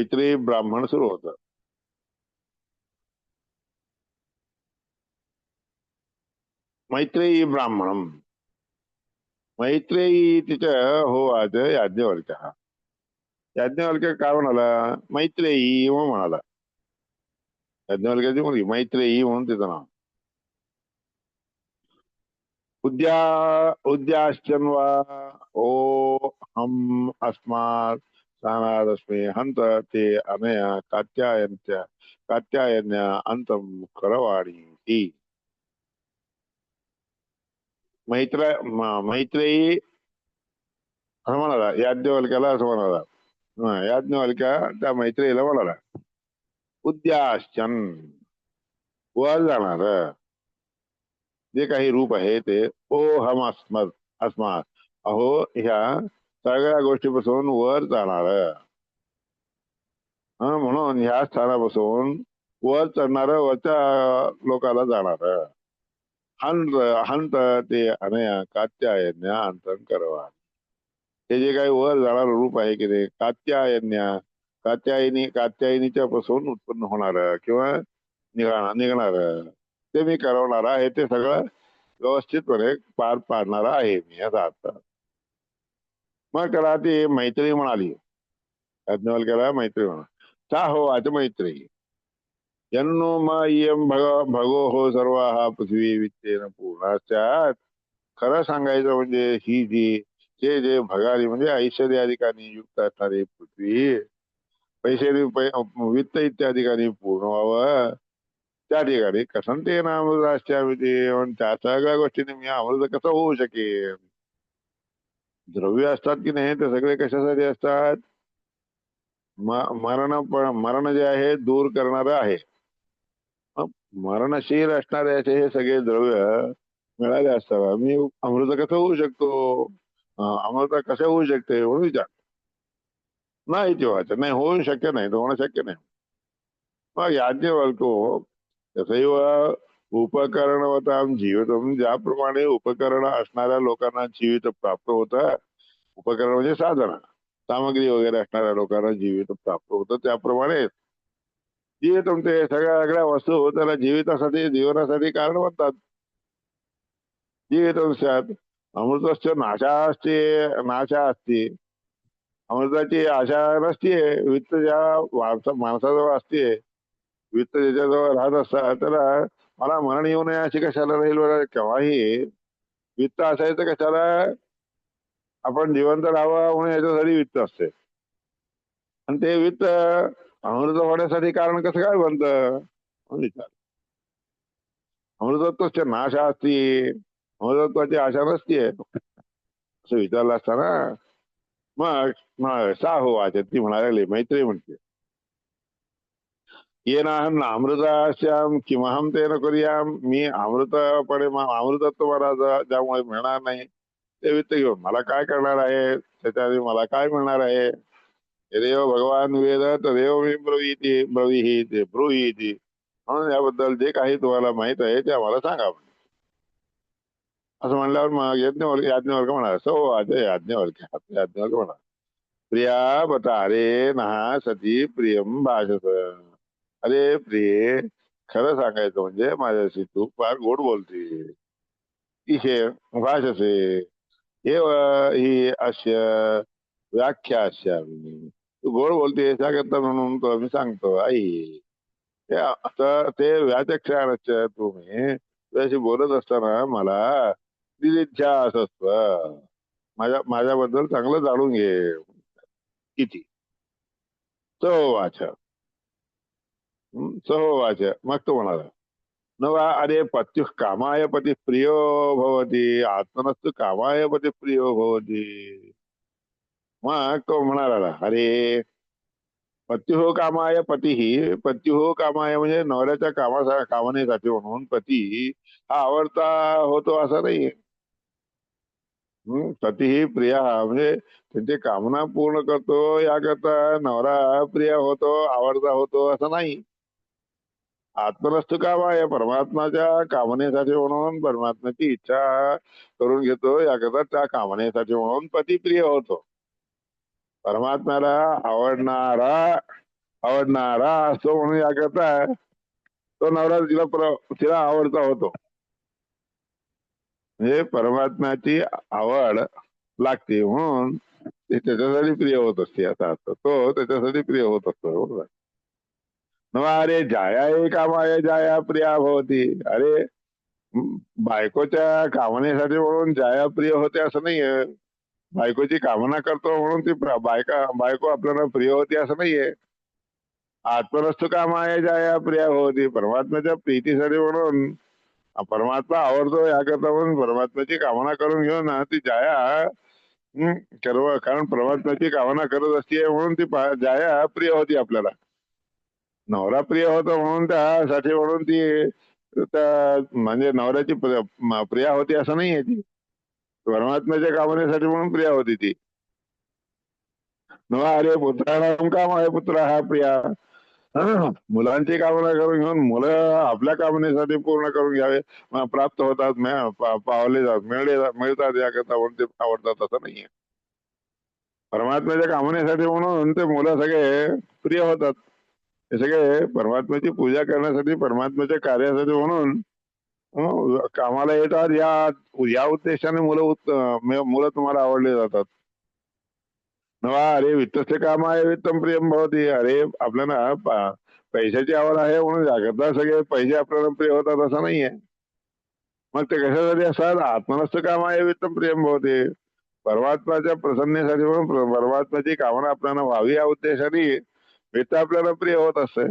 मैत्री ब्राह्मण सुरू होतं. मैत्रेयी ब्राह्मण. मैत्रेयी तिच्या हो आज हा याज्ञवल्क्य काय म्हणाला? मैत्रेयी म्हणून म्हणाला. याज्ञवल्क्याची मुलगी मैत्रेयी म्हणून तिचं नाव. उद्या उद्याश्चन वा ओ हम अस्मात् स्थानादस्मी हंत ते अनया कात्यायनच्या कात्यायन्या अंतम करवाणी ती मैत्र मैत्रेयी असं म्हणाला याज्ञवल्क्याला असं म्हणाला. याज्ञवल्क्या त्या मैत्रेयीला म्हणाला उद्याश्चन वर जाणार. जे काही रूप आहे ते ओ हम अस्मत् अस्मात. अहो ह्या सगळ्या गोष्टीपासून वर जाणार. म्हणून ह्या स्थानापासून वर चढणार वरच्या लोकाला जाणार. हंत हंत ते अनया कात्यायन्या अंतन करवा. हे जे काही वर जाणार रूप आहे की ते कात्यायन्या कात्यायनी कात्यायनीच्या पासून उत्पन्न होणार किंवा निघणार निघणार. ते मी करवणार आहे ते सगळं व्यवस्थितपणे पार पाडणार आहे मी याचा अर्थ. मग त्याला ती मैत्री म्हणाली. यज्ञवल्क्याला मैत्री म्हणा. सा हो आज मैत्री. यन्नो मयम इयं भग भगो हो सर्व हा पृथ्वी वित्तेन पूर्णाच्यात खरं सांगायचं म्हणजे ही जी ते जे भगारी म्हणजे ऐश्वर्याधिकाने युक्त असणारी पृथ्वी पैसे वित्त इत्याधिकारी पूर्ण व्हावं. त्या ठिकाणी कसं ते नामराष्ट्रामध्ये त्या सगळ्या गोष्टीने मी अमृत कसं होऊ शकेल द्रव्य असतात की नाही ते सगळे कशासाठी असतात? मरण पण मरण जे आहे दूर करणार आहे. मरणशील असणारे असे हे सगळे द्रव्य मिळाले असतात मी अमृत कसं होऊ शकतो? अमृत कसं होऊ शकते म्हणून विचार नाही तेव्हाचं नाही होऊ शक्य नाही तो होणं शक्य नाही. मग याज्ञवल्को तसैव उपकरणवताम जीवितम ज्याप्रमाणे उपकरण असणाऱ्या लोकांना जीवित प्राप्त होतं उपकरण म्हणजे साधन सामग्री वगैरे असणाऱ्या लोकांना जीवित प्राप्त होतं त्याप्रमाणे जीवितम ते सगळ्या सगळ्या वस्तू त्याला जीवितासाठी जीवनासाठी कारण म्हणतात जीवितम स्यात अमृतस्य नाशा असते नाशा असते अमृताची आशा नसते वित्त ज्या माणसा माणसाजवळ असते वित्त ज्याच्याजवळ राहत असतात त्याला मला मरण येऊ नये अशी कशाला राहील बरं केव्हाही वित्त असायचं कशाला? आपण जिवंत राहावं म्हणून याच्यासाठी वित्त असते. आणि ते वित्त अमृत होण्यासाठी कारण कसं काय बनत? विचार. अमृतत्वच्या नाशा असती अमृतत्वाची आशा नसतीये असं विचारलं असताना मग मग सा हो वाचत ती म्हणायला लागली मैत्री म्हणते. येनाहम अमृताश्याम किमहम ते न करूयाम मी अमृतपणे म- अमृतत्व मला ज्यामुळे मिळणार नाही. ते वित्त घेऊन मला काय करणार आहे? त्याच्या मला काय मिळणार आहे? यदेव भगवान वेद तदेव मी ब्रवीती ब्रवीही ब्रुहीती म्हणून याबद्दल जे काही तुम्हाला माहीत आहे ते आम्हाला सांगा असं म्हणल्यावर मग यज्ञवर्ग याज्ञवर्ग म्हणा सो अजय याज्ञवर्ग याज्ञवर्ग म्हणा प्रिया बता अरे नहा सती प्रियम भाषत अरे प्रिये खरं सांगायचं म्हणजे माझ्याशी तू फार गोड बोलते इशे भाषसे एव ही अश्य व्याख्या अस्यामी तू गोड बोलते त्याकरता म्हणून तुला मी सांगतो आई. ते आता ते व्याचक्षानच तुम्ही. तुझ्याशी बोलत असताना मला दिलिच्छा असत. माझ्या माझ्याबद्दल चांगलं जाणून घे. किती? तो वाचा सहोवाच मग तो म्हणाला नवा अरे पत्यु कामाय पती प्रियो भवती आत्मनस्तु कामाय पती प्रियो भवती मग तो म्हणाला अरे पत्युहो कामाय पतीही पत्युहो कामाय म्हणजे नवऱ्याच्या कामा कामनेसाठी म्हणून पती हा आवडता होतो असा नाही हम्म, पतीही प्रिया म्हणजे त्यांची कामना पूर्ण करतो याकरता नवरा प्रिया होतो आवडता होतो असं नाही आत्मनस्तु या परमात्माच्या कामनेसाठी म्हणून परमात्म्याची इच्छा करून घेतो. याकरता त्या कामनेसाठी म्हणून पती प्रिय होतो. परमात्म्याला आवडणारा आवडणारा असतो म्हणून याकरता तो नवरा तिला प्र- तिला आवडता होतो. म्हणजे परमात्म्याची आवड लागते म्हणून ते त्याच्यासाठी प्रिय होत असते. असा अर्थ तो त्याच्यासाठी प्रिय होत असतो. बरोबर? अरे जाया एक कामाय जाया प्रिया भवती. अरे बायकोच्या कामनेसाठी म्हणून जाया प्रिय होते असं नाहीये. बायकोची कामना करतो म्हणून ती बायका बायको आपल्याला प्रिय होती असं नाहीये. आत्मरस्तु कामाय जाया प्रिया भवती? परमात्म्याच्या प्रीतीसाठी म्हणून. परमात्मा आवडतो याकरता म्हणून परमात्म्याची कामना करून घेऊन ना ती जाया सर्व कारण परमात्म्याची कामना करत असते म्हणून ती जाया प्रिय होती आपल्याला. नवरा प्रिय होतो म्हणून त्यासाठी म्हणून ती त्या म्हणजे नवऱ्याची प्रिया होती असं नाहीये ती. परमात्म्याच्या कामनेसाठी म्हणून प्रिया होती ती. न अरे पुत्राणाम काम आहे पुत्र हा प्रिया? मुलांची कामना करून घेऊन मुलं आपल्या कामनेसाठी पूर्ण करून घ्यावे. प्राप्त होतात पावले जातात मिळले मिळतात याकरता म्हणून ते आवडतात असं नाहीये. परमात्म्याच्या कामनेसाठी म्हणून ते मुलं सगळे प्रिय होतात. हे सगळे परमात्म्याची पूजा करण्यासाठी परमात्म्याच्या कार्यासाठी म्हणून कामाला येतात. या या उद्देशाने मुलं मुलं तुम्हाला आवडले जातात. नवा अरे वित्तस्य काम आहे वित्तम प्रियम भवती. अरे आपल्याला पैशाची आवड आहे म्हणून जागरता सगळे. पैसे आपल्याला प्रिय होतात असं नाहीये. मग ते कशासाठी असतात? आत्मनस्थ काम आहे वित्तम प्रियम भवती. परमात्म्याच्या प्रसन्नेसाठी म्हणून परमात्माची परमात्म्याची कामना आपल्याला व्हावी या उद्देशाने वित्त आपल्याला प्रिय होत असते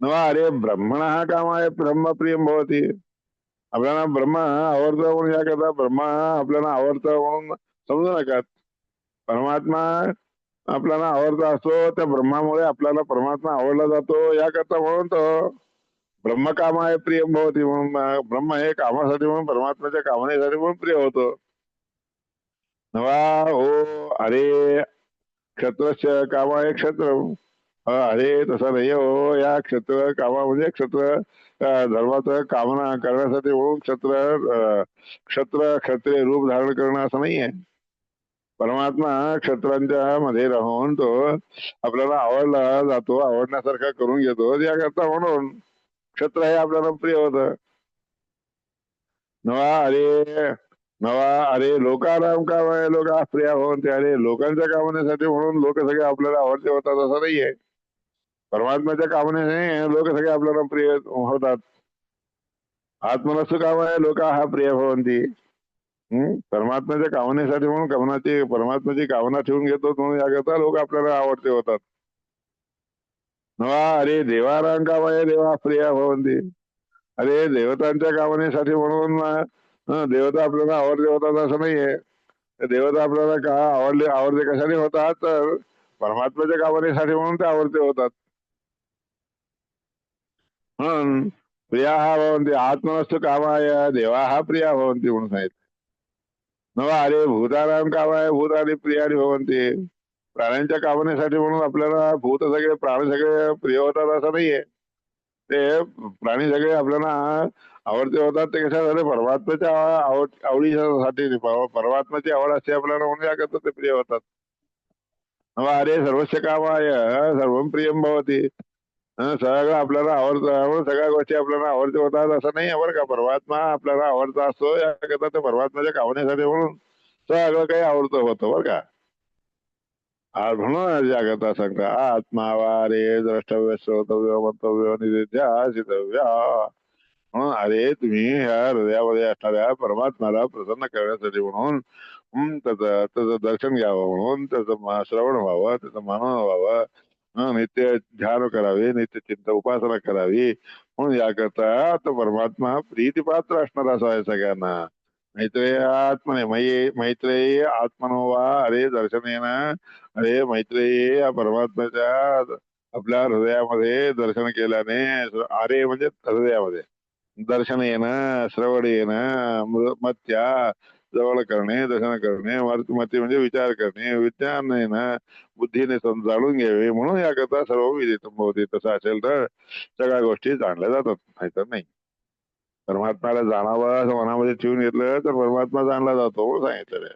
नवा अरे ब्रह्मण हा काम आहे ब्रह्मप्रियम भवती. आपल्याला ब्रह्म आवडतं म्हणून याकरता ब्रह्म आपल्याला आवडतं म्हणून समजू नका. परमात्मा आपल्याला आवडता असतो त्या ब्रह्मामुळे आपल्याला परमात्मा आवडला जातो याकरता म्हणून तो ब्रह्म काम आहे प्रिय भवती म्हणून ब्रह्म हे कामासाठी म्हणून परमात्म्याच्या कामनेसाठी म्हणून प्रिय होतो. नवा हो अरे क्षत्रस्य कामा एक क्षत्र अरे तसं नाही हो या क्षत्र कामा म्हणजे क्षत्र धर्माचं कामना करण्यासाठी म्हणून क्षत्र क्षत्र क्षत्रिय रूप धारण करणं असं नाहीये. परमात्मा क्षत्रांच्या मध्ये राहून तो आपल्याला आवडला जातो आवडण्यासारखा करून घेतो याकरता म्हणून क्षत्र हे आपल्याला प्रिय होत. नवा अरे नवा अरे लोकाराम काम आहे लोक प्रिया भवन ते अरे लोकांच्या कामनेसाठी म्हणून लोक सगळे आपल्याला आवडते होतात असं नाहीये. परमात्म्याच्या कामनेने लोक सगळे आपल्याला प्रिय होतात. आत्मनस्थ काम आहे लोक हा प्रिय भवंती. हम्म? परमात्म्याच्या कामनेसाठी म्हणून कामनाची परमात्म्याची कामना ठेवून घेतो म्हणून याकरता लोक आपल्याला आवडते होतात. नवा अरे देवाराम काम आहे देवा प्रिया भवंती. अरे देवतांच्या कामनेसाठी म्हणून देवता आपल्याला आवडते होतात असं नाहीये. देवता आपल्याला का आवडले आवडते कशाने होतात? तर परमात्म्याच्या कामनेसाठी म्हणून ते आवडते होतात. म्हणून प्रिया हा भवंती आत्मनस्तु कामाय देवा हा प्रिया भवंती म्हणून सांगितलं नवा अरे भूताराम कामाय भूत आणि प्रियाने भवंती. प्राण्यांच्या कामनेसाठी म्हणून आपल्याला भूत सगळे प्राणी सगळे प्रिय होतात असं नाहीये. ते प्राणी सगळे आपल्याला आवडते होतात ते कशासाठी परमात्म्याच्या आवड आवडीसाठी परमात्म्याची आवड असते आपल्याला म्हणून या करतात ते प्रिय होतात. अरे सर्वस्य कामाय सर्व प्रियम भवती. सगळं आपल्याला आवडतं सगळ्या गोष्टी आपल्याला आवडते होतात असं नाही बरं का. परमात्मा आपल्याला आवडता असतो याकरता ते परमात्म्याच्या कामनेसाठी म्हणून सगळं काही आवडतं होतं बरं का. म्हणून जागता सांगता आत्मा वारे द्रष्टव्य श्रोतव्य मंतव्य निधिध्यासितव्य म्हणून अरे तुम्ही ह्या हृदयामध्ये असणाऱ्या परमात्म्याला प्रसन्न करण्यासाठी म्हणून हं, त्याचं त्याचं दर्शन घ्यावं म्हणून त्याचं श्रवण व्हावं त्याचं मनन व्हावं. नित्य ध्यान करावे नित्य चिंत उपासना करावी. म्हणून याकरता तो परमात्मा प्रीतीपात्र असणार असा आहे सगळ्यांना. मैत्रेय आत्मने मै मैत्रेयी आत्मनो वा अरे दर्शनेन अरे मैत्रेय या परमात्म्याच्या आपल्या हृदयामध्ये दर्शन केल्याने अरे म्हणजे हृदयामध्ये. दर्शन येणं श्रवण येणं मत्या जवळ करणे दर्शन करणे मत- मती म्हणजे विचार करणे विज्ञान येणं बुद्धीने जाणून घ्यावे म्हणून याकरता सर्व विधी तसं असेल तर सगळ्या गोष्टी जाणल्या जातात नाहीतर नाही परमात्म्याला जाणावं असं मनामध्ये ठेवून घेतलं तर परमात्मा जाणला जातो म्हणून सांगितलेलं आहे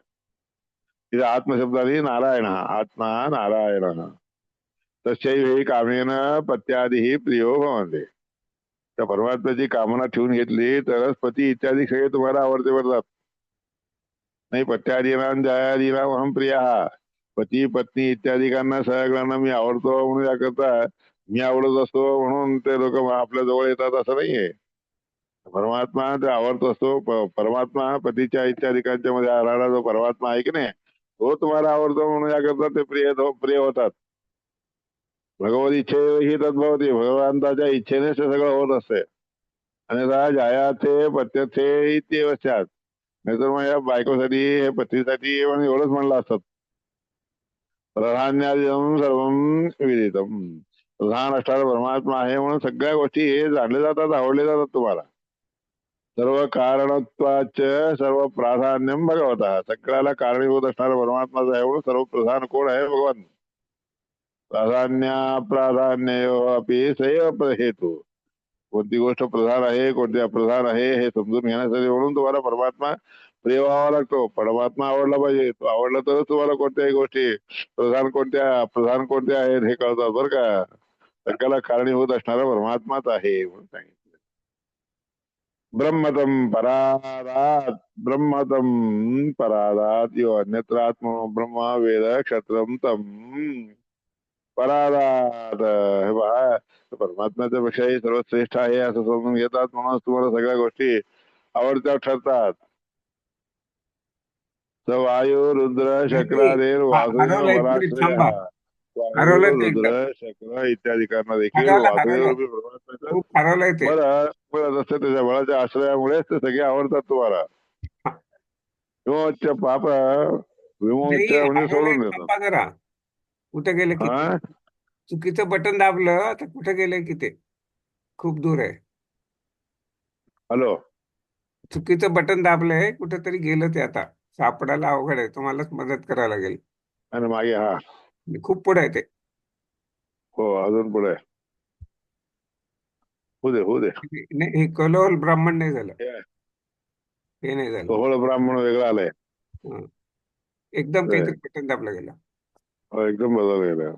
तिथे आत्मशब्दाने नारायण आत्मा नारायण हा कामेन पत्यादी प्रियो भवन्ते त्या परमात्म्याची कामना ठेवून घेतली तरच पती इत्यादी सगळे तुम्हाला आवडते पडतात नाही पत्यादीनां जयादीनां अहम प्रिय. पती पत्नी इत्यादिकांना सगळ्यांना मी आवडतो म्हणून याकरता मी आवडत असतो म्हणून ते लोक आपल्या जवळ येतात असं नाहीये. परमात्मा ते आवडत असतो परमात्मा पतीच्या इत्यादिकांच्या मध्ये राहणारा जो परमात्मा आहे की नाही तो तुम्हाला आवडतो म्हणून याकरता ते प्रिय प्रिय होतात. भगवत इच्छे ही तद्भवती भगवंताच्या इच्छेने ते सगळं होत असते. आणि जाया ते पत्यथे इत्यवश्यात नाहीतर मग या बायकोसाठी हे पतीसाठी म्हणून एवढंच म्हणलं असतात प्रधान्यादिदं सर्व विदितम. प्रधान असणारा परमात्मा आहे म्हणून सगळ्या गोष्टी हे जाणले जातात आवडले जातात तुम्हाला. सर्व कारणत्वाच सर्व प्राधान्यम भगवत. सगळ्याला कारणीभूत असणारा परमात्माचा आहे म्हणून सर्व प्रधान कोण आहे? भगवान. प्राधान्य प्राधान्य अपि सैव हेतू। कोणती गोष्ट प्रधान आहे, कोणती अप्रधान आहे, हे समजून घेण्यासाठी म्हणून तुम्हाला परमात्मा प्रिय व्हावा लागतो. परमात्मा आवडला पाहिजे. तो आवडला तरच तुम्हाला कोणत्याही गोष्टी, प्रधान कोणत्या प्रधान कोणत्या आहेत हे कळतात बरं का? सगळ्याला कारणीभूत असणारा परमात्माच आहे म्हणून सांगितलं. ब्रह्मतम परादात ब्रह्मतम परादात, यो अन्यत्रात्म ब्रह्म वेद क्षत्रम तम। परादात हे पहा परमात्म्याच्या पेक्षाही सर्वश्रेष्ठ आहे असं समजून घेतात म्हणून तुम्हाला सगळ्या गोष्टी आवडत्या ठरतात वायू रुद्र शक्रादेर रुद्र शक्र देखील खूप हरवलंय ते बरं बरं जसं त्याच्या बळाच्या आश्रयामुळेच ते सगळे आवडतात तुम्हाला विमोच्य पाप विमोच्य नाही, म्हणजे सोडून देतात कुठे गेले की हा? चुकीचं बटन दाबलं आता कुठे गेले की ते? खूप दूर आहे. हॅलो? चुकीचं बटन दाबलंय कुठेतरी गेलं ते आता. सापडायला अवघड आहे तुम्हालाच मदत करायला लागेल. आणि मागे हा. खूप पुढे आहे ते. हो अजून पुढे होऊ दे होऊ दे. नाही हे कलोल ब्राह्मण नाही झालं. हे आहे. हे नाही झालं. सोहळ ब्राह्मण वेगळं आलंय. एकदम. काहीतरी बटन दाबलं गेलं. एकदम बदल गेला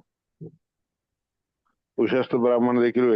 उशस्त ब्राह्मण देखील